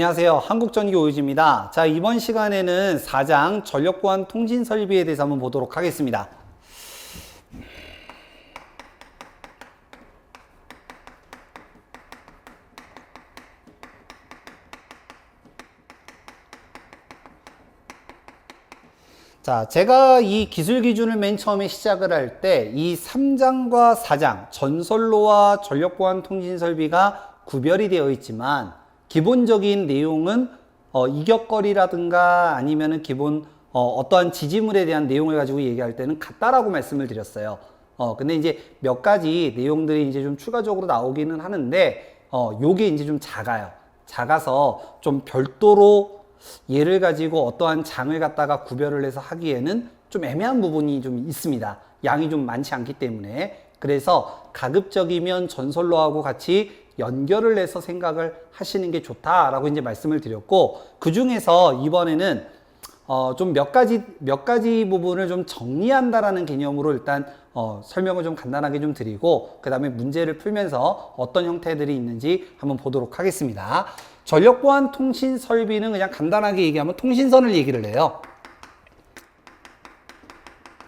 안녕하세요. 한국전기 오유지입니다. 자, 이번 시간에는 4장 전력보안 통신 설비에 대해서 한번 보도록 하겠습니다. 자, 제가 이 기술 기준을 맨 처음에 시작을 할 때 이 3장과 4장 전선로와 전력보안 통신 설비가 구별이 되어 있지만 기본적인 내용은 어, 이격거리라든가 아니면은 기본 어, 떠한 지지물에 대한 내용을 가지고 얘기할 때는 같다라고 말씀을 드렸어요. 어, 근데 이제 몇 가지 내용들이 이제 좀 추가적으로 나오기는 하는데 어, 요게 이제 좀 작아요. 작아서 좀 별도로 얘를 가지고 어떠한 장을 갖다가 구별을 해서 하기에는 좀 애매한 부분이 좀 있습니다. 양이 좀 많지 않기 때문에. 그래서 가급적이면 전설로하고 같이 연결을 해서 생각을 하시는 게 좋다라고 이제 말씀을 드렸고, 그 중에서 이번에는 어, 좀 몇 가지, 몇 가지 부분을 좀 정리한다라는 개념으로 일단 어, 설명을 좀 간단하게 좀 드리고, 그 다음에 문제를 풀면서 어떤 형태들이 있는지 한번 보도록 하겠습니다. 전력보안 통신 설비는 그냥 간단하게 얘기하면 통신선을 얘기를 해요.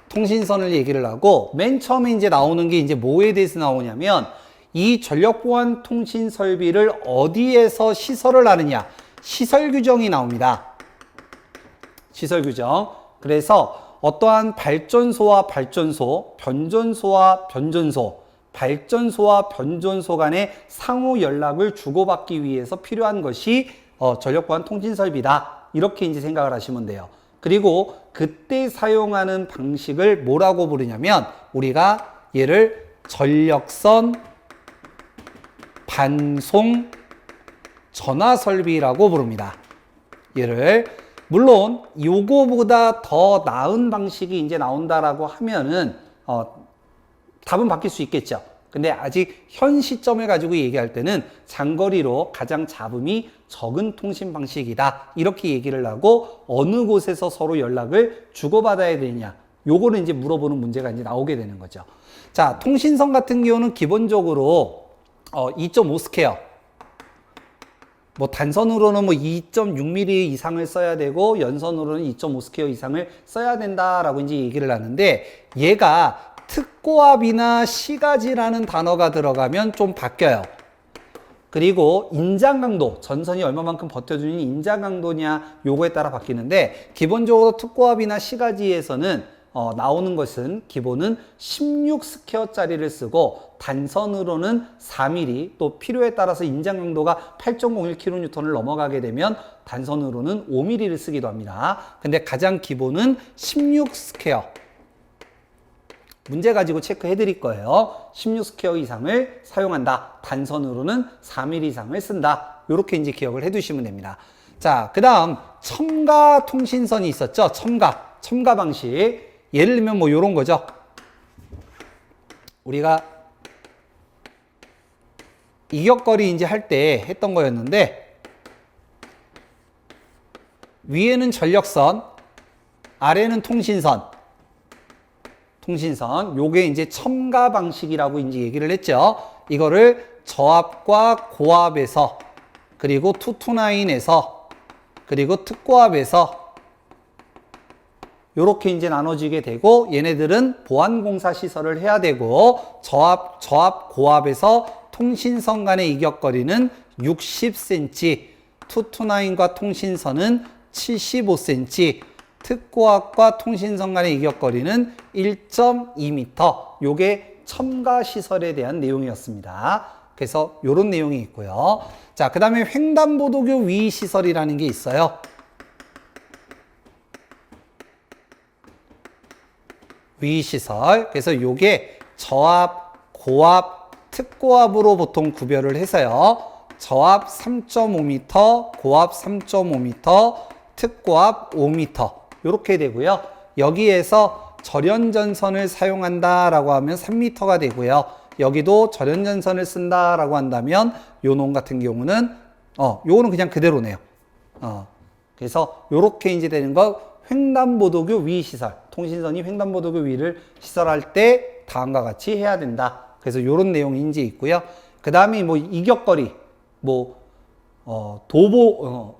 통신선을 얘기를 하고 맨 처음에 이제 나오는 게 이제 뭐에 대해서 나오냐면 이 전력 보안 통신 설비를 어디에서 시설을 하느냐 시설 규정이 나옵니다. 시설 규정. 그래서 어떠한 발전소와 발전소, 변전소와 변전소, 발전소와 변전소 간의 상호 연락을 주고받기 위해서 필요한 것이 어, 전력 보안 통신 설비다. 이렇게 이제 생각을 하시면 돼요. 그리고 그때 사용하는 방식을 뭐라고 부르냐면 우리가 얘를 전력선 반송 전화 설비라고 부릅니다. 얘를 물론 요거보다 더 나은 방식이 이제 나온다라고 하면은 어, 답은 바뀔 수 있겠죠. 근데 아직 현 시점을 가지고 얘기할 때는 장거리로 가장 잡음이 적은 통신 방식이다. 이렇게 얘기를 하고 어느 곳에서 서로 연락을 주고받아야 되냐. 요거는 이제 물어보는 문제가 이제 나오게 되는 거죠. 자, 통신선 같은 경우는 기본적으로 어, 2.5 스퀘어. 뭐 단선으로는 뭐 2.6mm 이상을 써야 되고 연선으로는 2.5 스퀘어 이상을 써야 된다라고 이제 얘기를 하는데 얘가 특고압이나 시가지라는 단어가 들어가면 좀 바뀌어요. 그리고 인장 강도, 전선이 얼마만큼 버텨주는 인장 강도냐 요거에 따라 바뀌는데 기본적으로 특고압이나 시가지에서는 어, 나오는 것은 기본은 16 스퀘어짜리를 쓰고 단선으로는 4mm 또 필요에 따라서 인장 강도가 8.01kN을 넘어가게 되면 단선으로는 5mm를 쓰기도 합니다. 근데 가장 기본은 16 스퀘어 문제 가지고 체크해 드릴 거예요. 16 스퀘어 이상을 사용한다. 단선으로는 4mm 이상을 쓴다. 이렇게 이제 기억을 해 두시면 됩니다. 자, 그 다음 첨가 통신선이 있었죠. 첨가. 첨가 방식. 예를 들면 뭐 요런 거죠. 우리가 이격거리 이제 할때 했던 거였는데 위에는 전력선, 아래는 통신선. 통신선. 요게 이제 첨가 방식이라고 이제 얘기를 했죠. 이거를 저압과 고압에서 그리고 투투나인에서 그리고 특고압에서 요렇게 이제 나눠지게 되고 얘네들은 보안공사 시설을 해야 되고 저압 저압 고압에서 통신선 간의 이격거리는 60cm, 투투나인과 통신선은 75cm, 특고압과 통신선 간의 이격거리는 1.2m. 요게 첨가 시설에 대한 내용이었습니다. 그래서 요런 내용이 있고요. 자, 그 다음에 횡단보도교 위 시설이라는 게 있어요. 위 시설. 그래서 요게 저압, 고압, 특고압으로 보통 구별을 해서요. 저압 3.5m, 고압 3.5m, 특고압 5m. 이렇게 되고요. 여기에서 절연전선을 사용한다라고 하면 3m가 되고요. 여기도 절연전선을 쓴다라고 한다면 요놈 같은 경우는 어, 요거는 그냥 그대로네요. 어. 그래서 요렇게 이제 되는 거 횡단보도교 위 시설. 통신선이 횡단보도교 위를 시설할 때 다음과 같이 해야 된다. 그래서 요런 내용이 이제 있고요. 그 다음에 뭐 이격거리, 뭐 어, 도보 어,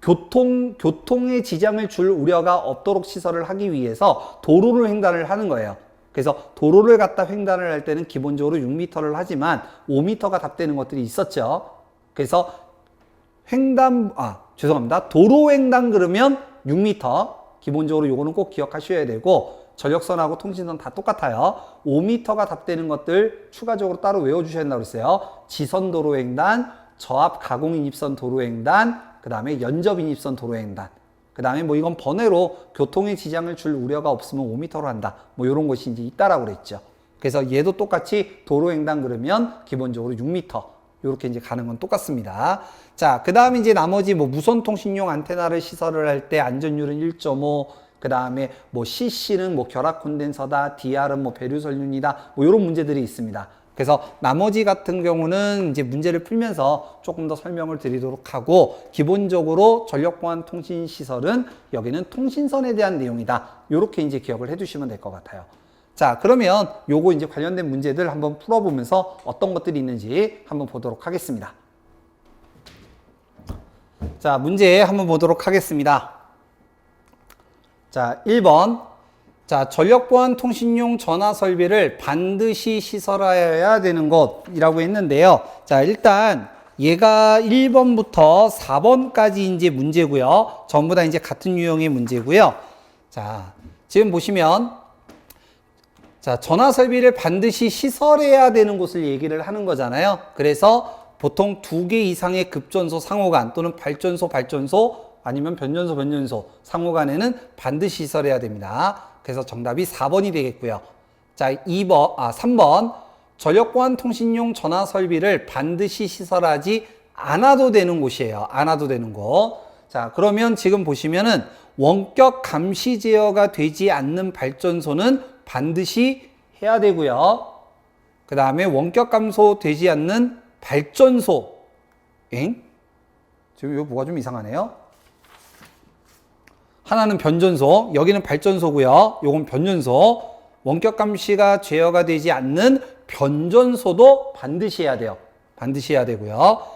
교통 교통에 지장을 줄 우려가 없도록 시설을 하기 위해서 도로를 횡단을 하는 거예요. 그래서 도로를 갖다 횡단을 할 때는 기본적으로 6m를 하지만 5m가 답되는 것들이 있었죠. 그래서 횡단 아 죄송합니다. 도로 횡단 그러면 6m 기본적으로 요거는 꼭 기억하셔야 되고 전력선하고 통신선 다 똑같아요. 5m가 답되는 것들 추가적으로 따로 외워주셔야 된다고 그랬어요. 지선 도로 횡단, 저압 가공 인입선 도로 횡단, 그 다음에 연접 인입선 도로 횡단. 그 다음에 뭐 이건 번외로 교통에 지장을 줄 우려가 없으면 5m로 한다. 뭐 이런 것이 이제 있다라고 그랬죠. 그래서 얘도 똑같이 도로 횡단 그러면 기본적으로 6m. 이렇게 이제 가는 건 똑같습니다. 자, 그 다음에 이제 나머지 뭐 무선 통신용 안테나를 시설을 할 때 안전율은 1.5, 그 다음에 뭐 CC는 뭐 결합 콘덴서다, DR은 뭐 배류 설륜이다, 뭐 이런 문제들이 있습니다. 그래서 나머지 같은 경우는 이제 문제를 풀면서 조금 더 설명을 드리도록 하고 기본적으로 전력 보안 통신 시설은 여기는 통신선에 대한 내용이다. 이렇게 이제 기억을 해두시면 될 것 같아요. 자, 그러면 요거 이제 관련된 문제들 한번 풀어보면서 어떤 것들이 있는지 한번 보도록 하겠습니다. 자, 문제 한번 보도록 하겠습니다. 자, 1번. 자, 전력 보안 통신용 전화 설비를 반드시 시설하여야 되는 것이라고 했는데요. 자, 일단 얘가 1번부터 4번까지 이제 문제고요. 전부 다 이제 같은 유형의 문제고요. 자, 지금 보시면 자, 전화 설비를 반드시 시설해야 되는 곳을 얘기를 하는 거잖아요. 그래서 보통 두 개 이상의 급전소 상호간 또는 발전소 발전소 아니면 변전소 변전소 상호간에는 반드시 시설해야 됩니다. 그래서 정답이 4번이 되겠고요. 자, 2번 아 3번 전력보안 통신용 전화 설비를 반드시 시설하지 않아도 되는 곳이에요. 않아도 되는 곳. 자, 그러면 지금 보시면은 원격 감시 제어가 되지 않는 발전소는 반드시 해야 되고요. 그 다음에 원격 감소 되지 않는 발전소. 엥? 지금 이거 뭐가 좀 이상하네요. 하나는 변전소, 여기는 발전소고요. 요건 변전소. 원격 감시가 제어가 되지 않는 변전소도 반드시 해야 돼요. 반드시 해야 되고요.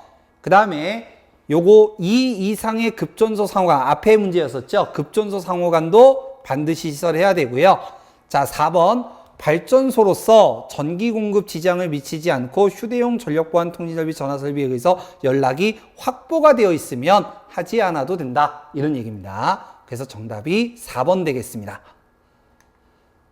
그 다음에 요거 이 이상의 급전소 상호간 앞에 문제였었죠. 급전소 상호간도 반드시 시설해야 되고요. 자, 4번 발전소로서 전기 공급 지장을 미치지 않고 휴대용 전력 보안 통신 설비 전화 설비에 의해서 연락이 확보가 되어 있으면 하지 않아도 된다. 이런 얘기입니다. 그래서 정답이 4번 되겠습니다.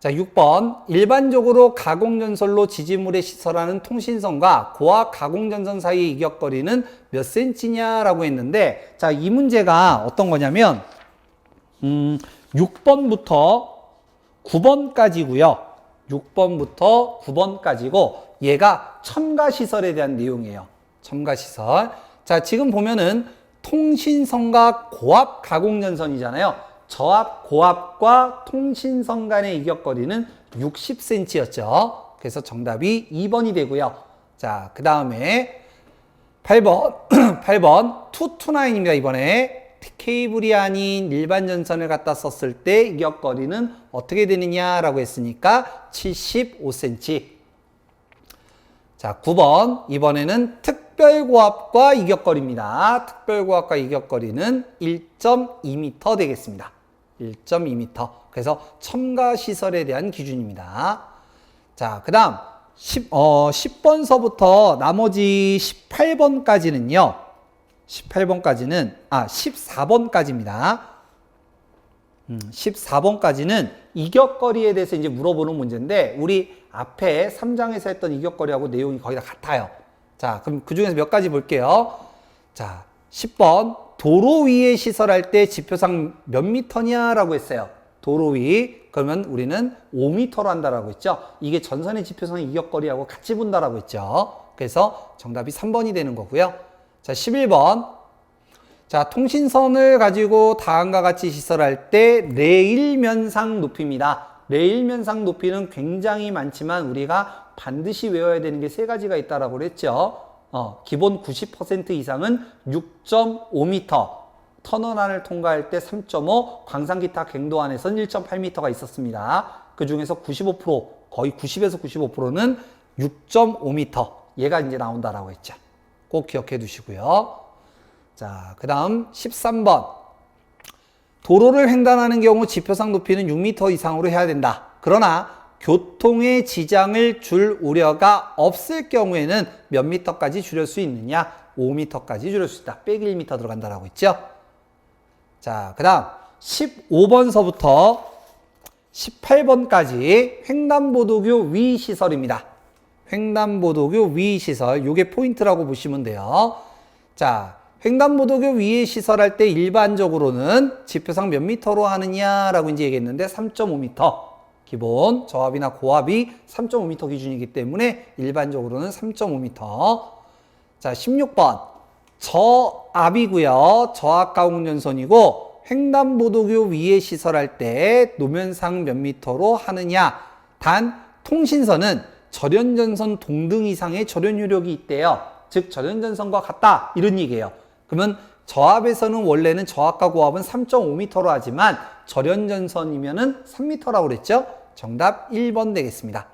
자, 6번. 일반적으로 가공전선로 지지물에 시설하는 통신선과 고압 가공전선 사이의 이격거리는 몇 센치냐라고 했는데, 자, 이 문제가 어떤 거냐면, 음, 6번부터 9번까지고요 6번부터 9번까지고, 얘가 첨가시설에 대한 내용이에요. 첨가시설. 자, 지금 보면은 통신선과 고압 가공전선이잖아요. 저압, 고압과 통신선 간의 이격거리는 60cm였죠. 그래서 정답이 2번이 되고요. 자, 그 다음에 8번, 8번, 229입니다, 이번에. 케이블이 아닌 일반 전선을 갖다 썼을 때 이격 거리는 어떻게 되느냐라고 했으니까 75cm. 자, 9번. 이번에는 특별고압과 이격거리입니다. 특별고압과 이격거리는 1.2m 되겠습니다. 1.2m. 그래서 첨가 시설에 대한 기준입니다. 자, 그 다음 10, 어, 10번서부터 나머지 18번까지는요. 18번까지는, 아, 14번까지입니다. 음, 14번까지는 이격거리에 대해서 이제 물어보는 문제인데, 우리 앞에 3장에서 했던 이격거리하고 내용이 거의 다 같아요. 자, 그럼 그 중에서 몇 가지 볼게요. 자, 10번. 도로 위에 시설할 때 지표상 몇 미터냐라고 했어요. 도로 위. 그러면 우리는 5미터로 한다라고 했죠. 이게 전선의 지표상 이격거리하고 같이 본다라고 했죠. 그래서 정답이 3번이 되는 거고요. 자, 11번. 자, 통신선을 가지고 다음과 같이 시설할 때 레일 면상 높이입니다. 레일 면상 높이는 굉장히 많지만 우리가 반드시 외워야 되는 게 세 가지가 있다라고 그랬죠. 어, 기본 90% 이상은 6.5m, 터널안을 통과할 때 3.5, 광산기타 갱도 안에선 1.8m가 있었습니다. 그 중에서 95%, 거의 90에서 95%는 6.5m. 얘가 이제 나온다라고 했죠. 꼭 기억해 두시고요. 자, 그 다음 13번. 도로를 횡단하는 경우 지표상 높이는 6m 이상으로 해야 된다. 그러나 교통의 지장을 줄 우려가 없을 경우에는 몇 미터까지 줄일 수 있느냐? 5미터까지 줄일 수 있다. 빼기 1미터 들어간다라고 했죠. 자, 그 다음 15번서부터 18번까지 횡단보도교 위 시설입니다. 횡단보도교 위 시설, 요게 포인트라고 보시면 돼요. 자, 횡단보도교 위에 시설할 때 일반적으로는 지표상 몇 미터로 하느냐라고 이제 얘기했는데 3.5미터. 기본 저압이나 고압이 3.5m 기준이기 때문에 일반적으로는 3.5m. 자, 16번. 저압이고요. 저압 가공연선이고 횡단보도교 위에 시설할 때 노면상 몇 미터로 하느냐. 단 통신선은 절연전선 동등 이상의 절연 효력이 있대요. 즉 절연전선과 같다 이런 얘기예요. 그러면 저압에서는 원래는 저압과 고압은 3.5m로 하지만 절연전선이면은 3m라고 그랬죠? 정답 1번 되겠습니다.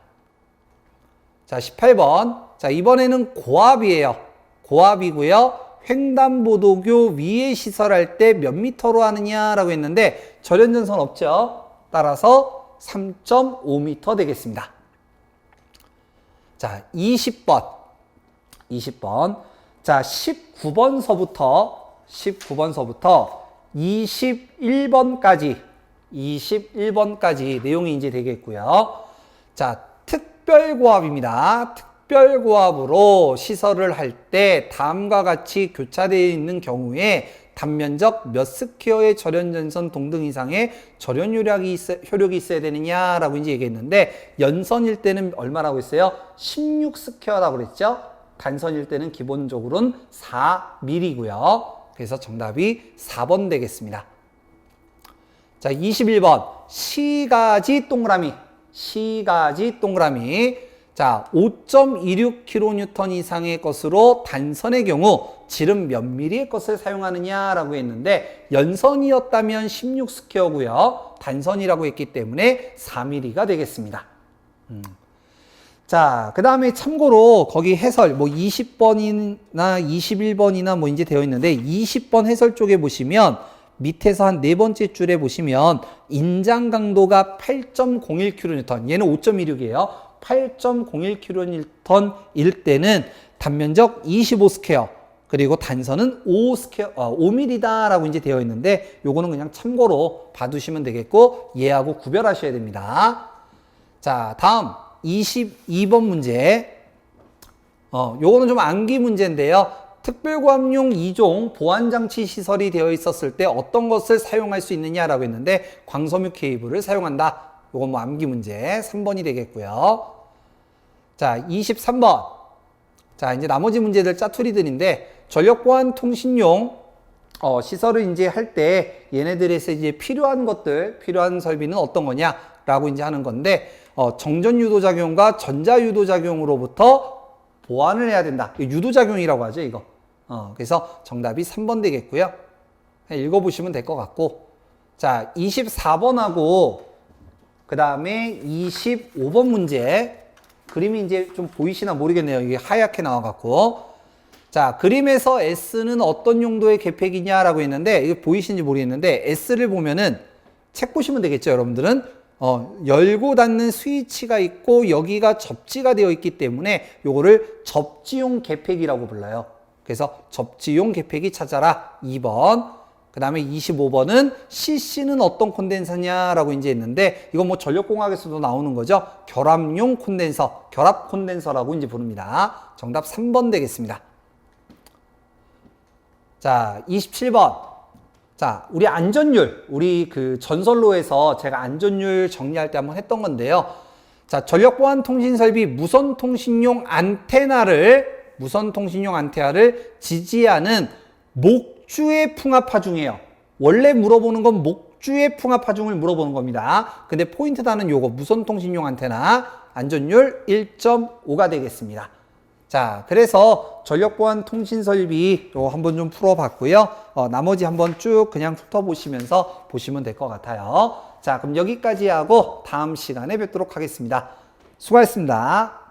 자, 18번. 자, 이번에는 고압이에요. 고압이고요. 횡단보도교 위에 시설할 때 몇 미터로 하느냐라고 했는데 절연전선 없죠? 따라서 3.5m 되겠습니다. 자, 20번. 20번. 자, 19번서부터 19번서부터 21번까지 21번까지 내용이 이제 되겠고요. 자, 특별고압입니다. 특별고압으로 시설을 할 때 다음과 같이 교차되어 있는 경우에 단면적 몇 스퀘어의 절연전선 동등 이상의 절연 효력이, 있어, 효력이 있어야 되느냐라고 이제 얘기했는데 연선일 때는 얼마라고 했어요? 16 스퀘어라고 그랬죠? 단선일 때는 기본적으로는 4mm고요. 그래서 정답이 4번 되겠습니다. 자, 21번. 시가지 동그라미. 시가지 동그라미. 자, 5.26kN 이상의 것으로 단선의 경우 지름 몇 미리의 것을 사용하느냐라고 했는데 연선이었다면 16스퀘어고요. 단선이라고 했기 때문에 4mm가 되겠습니다. 음. 자, 그 다음에 참고로 거기 해설 뭐 20번이나 21번이나 뭐 이제 되어 있는데 20번 해설 쪽에 보시면 밑에서 한 네 번째 줄에 보시면 인장 강도가 8.01kN, 얘는 5.16이에요. 8.01kN일 때는 단면적 25스퀘어, 그리고 단선은 5스퀘어, 어, 5mm다라고 이제 되어 있는데 요거는 그냥 참고로 봐두시면 되겠고 얘하고 구별하셔야 됩니다. 자, 다음 22번 문제. 어, 요거는 좀 암기 문제인데요. 특별고압용 2종 보안장치 시설이 되어 있었을 때 어떤 것을 사용할 수 있느냐라고 했는데 광섬유 케이블을 사용한다. 요건 뭐 암기 문제 3번이 되겠고요. 자, 23번. 자, 이제 나머지 문제들 짜투리들인데 전력 보안 통신용 어, 시설을 이제 할 때 얘네들에서 이제 필요한 것들, 필요한 설비는 어떤 거냐라고 이제 하는 건데 어, 정전 유도 작용과 전자 유도 작용으로부터 보완을 해야 된다. 유도 작용이라고 하죠, 이거. 어, 그래서 정답이 3번 되겠고요. 읽어보시면 될 것 같고. 자, 24번하고, 그 다음에 25번 문제. 그림이 이제 좀 보이시나 모르겠네요. 이게 하얗게 나와갖고. 자, 그림에서 S는 어떤 용도의 계획이냐라고 했는데, 이게 보이시는지 모르겠는데, S를 보면은 책 보시면 되겠죠, 여러분들은. 어, 열고 닫는 스위치가 있고 여기가 접지가 되어 있기 때문에 요거를 접지용 개폐기라고 불러요. 그래서 접지용 개폐기 찾아라 2번. 그 다음에 25번은 CC는 어떤 콘덴서냐라고 이제 했는데 이건 뭐 전력공학에서도 나오는 거죠. 결합용 콘덴서, 결합 콘덴서라고 이제 부릅니다. 정답 3번 되겠습니다. 자, 27번. 자, 우리 안전율, 우리 그 전설로에서 제가 안전율 정리할 때 한번 했던 건데요. 자, 전력보안 통신 설비 무선 통신용 안테나를 무선 통신용 안테나를 지지하는 목 주의 풍압 하중이에요. 원래 물어보는 건 목주의 풍압 하중을 물어보는 겁니다. 근데 포인트 다는 요거 무선 통신용 안테나 안전율 1.5가 되겠습니다. 자, 그래서 전력보안 통신 설비 요 한번 좀 풀어봤고요. 어, 나머지 한번 쭉 그냥 훑어보시면서 보시면 될 것 같아요. 자, 그럼 여기까지 하고 다음 시간에 뵙도록 하겠습니다. 수고하셨습니다.